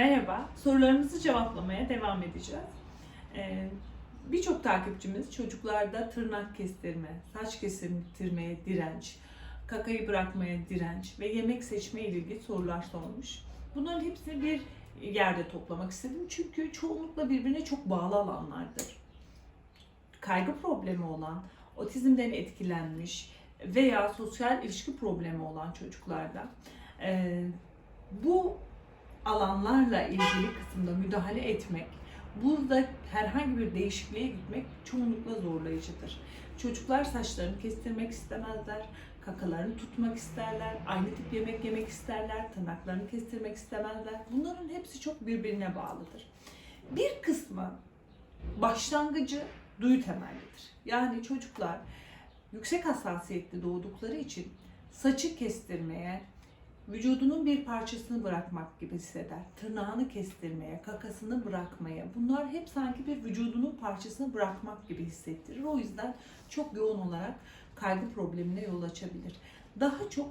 Merhaba, sorularınızı cevaplamaya devam edeceğiz. Ee, Birçok takipçimiz çocuklarda tırnak kestirme, saç kestirmeye direnç, kakayı bırakmaya direnç ve yemek seçme ile ilgili sorular sormuş. Bunların hepsini bir yerde toplamak istedim çünkü çoğunlukla birbirine çok bağlı alanlardır. Kaygı problemi olan, otizmden etkilenmiş veya sosyal ilişki problemi olan çocuklarda e, bu alanlarla ilgili kısımda müdahale etmek, burada herhangi bir değişikliğe gitmek çoğunlukla zorlayıcıdır. Çocuklar saçlarını kestirmek istemezler, kakalarını tutmak isterler, aynı tip yemek yemek isterler, tırnaklarını kestirmek istemezler. Bunların hepsi çok birbirine bağlıdır. Bir kısmı başlangıcı duyu temellidir. Yani çocuklar yüksek hassasiyetli doğdukları için saçı kestirmeye, vücudunun bir parçasını bırakmak gibi hisseder. Tırnağını kestirmeye, kakasını bırakmaya, bunlar hep sanki bir vücudunun parçasını bırakmak gibi hissettirir. O yüzden çok yoğun olarak kaygı problemine yol açabilir. Daha çok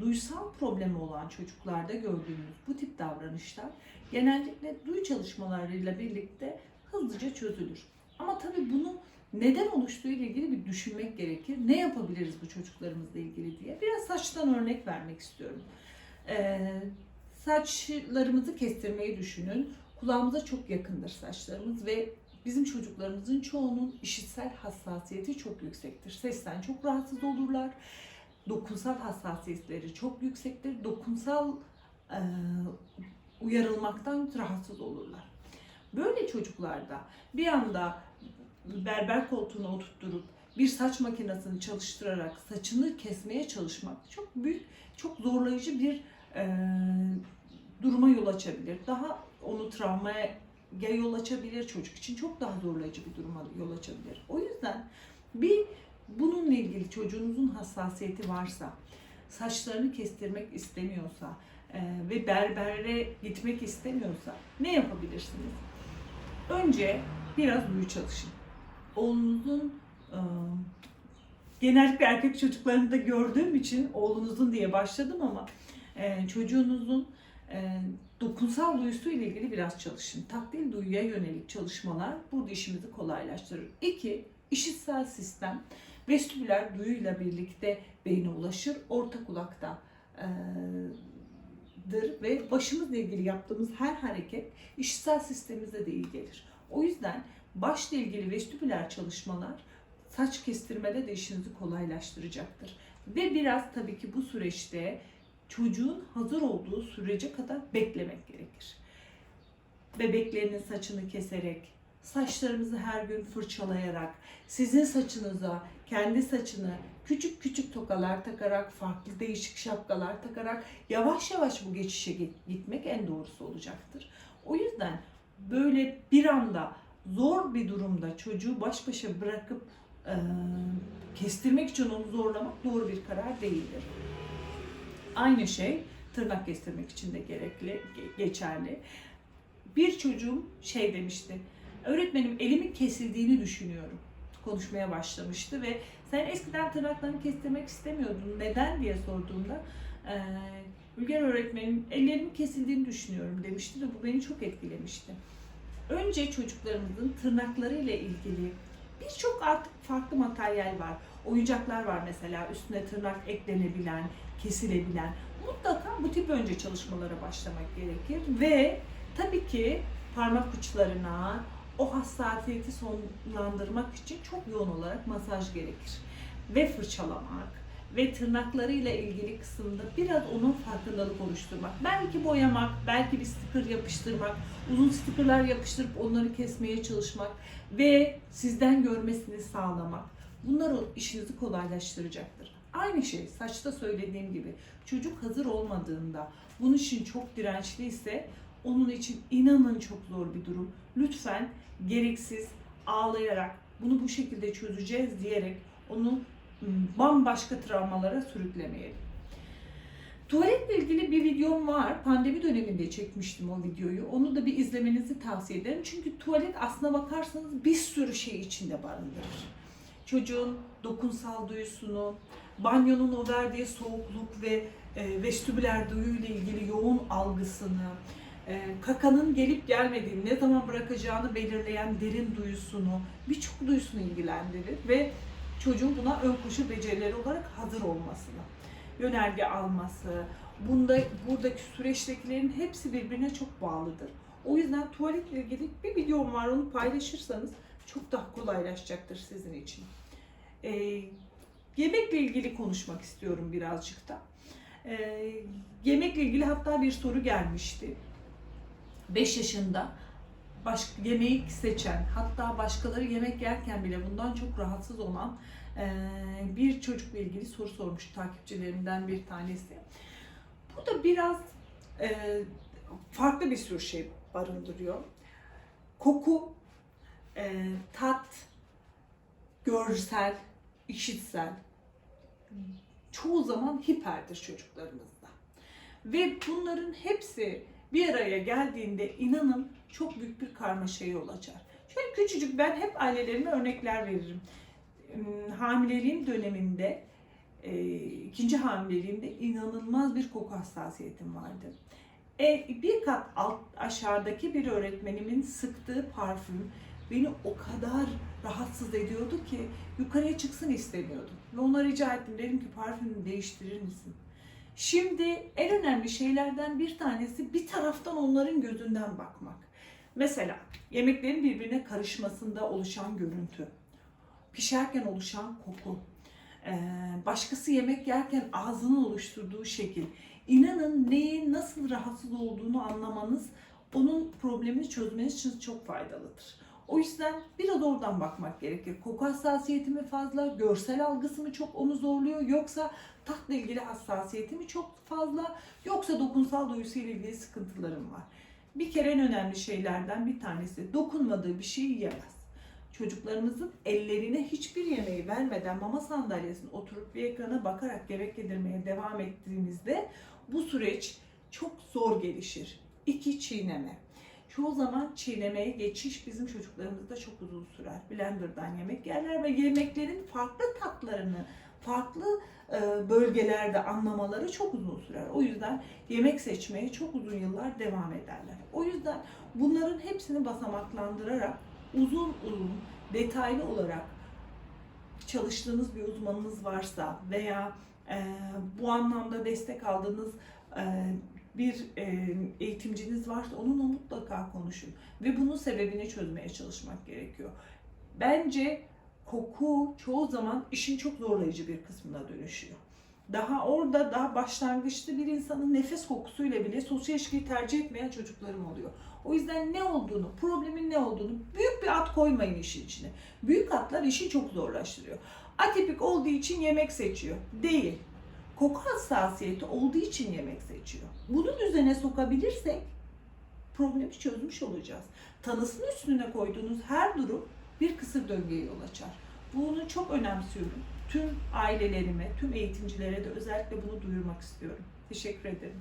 duysal problemi olan çocuklarda gördüğümüz bu tip davranışlar genellikle duyu çalışmalarıyla birlikte hızlıca çözülür. Ama tabii bunu neden oluştuğu ile ilgili bir düşünmek gerekir. Ne yapabiliriz bu çocuklarımızla ilgili diye. Biraz saçtan örnek vermek istiyorum. Ee, saçlarımızı kestirmeyi düşünün. Kulağımıza çok yakındır saçlarımız ve bizim çocuklarımızın çoğunun işitsel hassasiyeti çok yüksektir. Sesten çok rahatsız olurlar. Dokunsal hassasiyetleri çok yüksektir. Dokunsal e, uyarılmaktan rahatsız olurlar. Böyle çocuklarda bir anda berber koltuğuna oturtturup bir saç makinesini çalıştırarak saçını kesmeye çalışmak çok büyük, çok zorlayıcı bir e, duruma yol açabilir. Daha onu travmaya yol açabilir. Çocuk için çok daha zorlayıcı bir duruma yol açabilir. O yüzden bir bununla ilgili çocuğunuzun hassasiyeti varsa, saçlarını kestirmek istemiyorsa e, ve berbere gitmek istemiyorsa ne yapabilirsiniz? Önce biraz duyu çalışın. Oğlunuzun e, genellikle erkek çocuklarında gördüğüm için oğlunuzun diye başladım ama e, çocuğunuzun e, dokunsal duyusu ile ilgili biraz çalışın. Takdil duyuya yönelik çalışmalar burada işimizi kolaylaştırır. İki, işitsel sistem vestibüler duyuyla birlikte beyne ulaşır. Orta kulakta e, dır ve başımızla ilgili yaptığımız her hareket işitsel sistemimize de iyi gelir. O yüzden başla ilgili vestibüler çalışmalar saç kestirmede de işinizi kolaylaştıracaktır. Ve biraz tabii ki bu süreçte çocuğun hazır olduğu sürece kadar beklemek gerekir. Bebeklerinin saçını keserek, saçlarımızı her gün fırçalayarak, sizin saçınıza, kendi saçını küçük küçük tokalar takarak, farklı değişik şapkalar takarak yavaş yavaş bu geçişe gitmek en doğrusu olacaktır. O yüzden böyle bir anda zor bir durumda çocuğu baş başa bırakıp e, kestirmek için onu zorlamak doğru bir karar değildir. Aynı şey tırnak kestirmek için de gerekli, geçerli. Bir çocuğum şey demişti, öğretmenim elimin kesildiğini düşünüyorum konuşmaya başlamıştı ve sen eskiden tırnaklarını kestirmek istemiyordun neden diye sorduğumda e, Ülger öğretmenim ellerimin kesildiğini düşünüyorum demişti ve bu beni çok etkilemişti. Önce çocuklarımızın tırnaklarıyla ilgili birçok artık farklı materyal var. Oyuncaklar var mesela üstüne tırnak eklenebilen, kesilebilen. Mutlaka bu tip önce çalışmalara başlamak gerekir ve tabii ki parmak uçlarına o hassasiyeti sonlandırmak için çok yoğun olarak masaj gerekir. Ve fırçalamak ve tırnaklarıyla ilgili kısımda biraz onun farkındalık oluşturmak. Belki boyamak, belki bir sticker yapıştırmak, uzun stickerlar yapıştırıp onları kesmeye çalışmak ve sizden görmesini sağlamak. Bunlar işinizi kolaylaştıracaktır. Aynı şey saçta söylediğim gibi çocuk hazır olmadığında bunun için çok dirençliyse onun için inanın çok zor bir durum. Lütfen gereksiz ağlayarak bunu bu şekilde çözeceğiz diyerek onu bambaşka travmalara sürüklemeyelim. Tuvaletle ilgili bir videom var. Pandemi döneminde çekmiştim o videoyu. Onu da bir izlemenizi tavsiye ederim. Çünkü tuvalet aslına bakarsanız bir sürü şey içinde barındırır. Çocuğun dokunsal duyusunu, banyonun o verdiği soğukluk ve e, vestibüler duyuyla ilgili yoğun algısını, e, kakanın gelip gelmediğini, ne zaman bırakacağını belirleyen derin duyusunu, birçok duyusunu ilgilendirir ve çocuğun buna ön koşu becerileri olarak hazır olmasını, yönerge alması, bunda buradaki süreçtekilerin hepsi birbirine çok bağlıdır. O yüzden tuvaletle ilgili bir videom var onu paylaşırsanız çok daha kolaylaşacaktır sizin için. Ee, yemekle ilgili konuşmak istiyorum birazcık da. Ee, yemekle ilgili hatta bir soru gelmişti. 5 yaşında baş, yemeği seçen, hatta başkaları yemek yerken bile bundan çok rahatsız olan e, bir çocukla ilgili soru sormuş takipçilerimden bir tanesi. Bu da biraz e, farklı bir sürü şey barındırıyor. Koku, e, tat, görsel, işitsel çoğu zaman hiperdir çocuklarımızda. Ve bunların hepsi bir araya geldiğinde inanın çok büyük bir karmaşaya yol açar. Şöyle küçücük ben hep ailelerime örnekler veririm. Hmm, Hamileliğim döneminde, e, ikinci hamileliğimde inanılmaz bir koku hassasiyetim vardı. E, bir kat alt aşağıdaki bir öğretmenimin sıktığı parfüm beni o kadar rahatsız ediyordu ki yukarıya çıksın istemiyordum. Ve ona rica ettim. Dedim ki parfümünü değiştirir misin? Şimdi en önemli şeylerden bir tanesi bir taraftan onların gözünden bakmak. Mesela yemeklerin birbirine karışmasında oluşan görüntü, pişerken oluşan koku, başkası yemek yerken ağzının oluşturduğu şekil. İnanın neyin nasıl rahatsız olduğunu anlamanız onun problemini çözmeniz için çok faydalıdır. O yüzden biraz oradan bakmak gerekir. Koku hassasiyeti mi fazla, görsel algısı mı çok onu zorluyor yoksa tatla ilgili hassasiyeti mi çok fazla yoksa dokunsal duyusuyla ilgili sıkıntılarım var. Bir kere en önemli şeylerden bir tanesi dokunmadığı bir şeyi yiyemez. Çocuklarımızın ellerine hiçbir yemeği vermeden mama sandalyesine oturup bir ekrana bakarak yemek yedirmeye devam ettiğimizde bu süreç çok zor gelişir. İki çiğneme. Çoğu zaman çiğnemeye geçiş bizim çocuklarımızda çok uzun sürer. Blender'dan yemek yerler ve yemeklerin farklı tatlarını, farklı e, bölgelerde anlamaları çok uzun sürer. O yüzden yemek seçmeye çok uzun yıllar devam ederler. O yüzden bunların hepsini basamaklandırarak uzun uzun detaylı olarak çalıştığınız bir uzmanınız varsa veya e, bu anlamda destek aldığınız e, bir e, eğitimciniz varsa onunla mutlaka konuşun ve bunun sebebini çözmeye çalışmak gerekiyor. Bence koku çoğu zaman işin çok zorlayıcı bir kısmına dönüşüyor. Daha orada daha başlangıçta bir insanın nefes kokusuyla bile sosyal ilişkiyi tercih etmeyen çocuklarım oluyor. O yüzden ne olduğunu, problemin ne olduğunu büyük bir at koymayın işin içine. Büyük atlar işi çok zorlaştırıyor. Atipik olduğu için yemek seçiyor. Değil. Koku hassasiyeti olduğu için yemek seçiyor. Bunun üzerine sokabilirsek problemi çözmüş olacağız. Tanısının üstüne koyduğunuz her durum bir kısır döngüye yol açar. Bunu çok önemsiyorum. Tüm ailelerime, tüm eğitimcilere de özellikle bunu duyurmak istiyorum. Teşekkür ederim.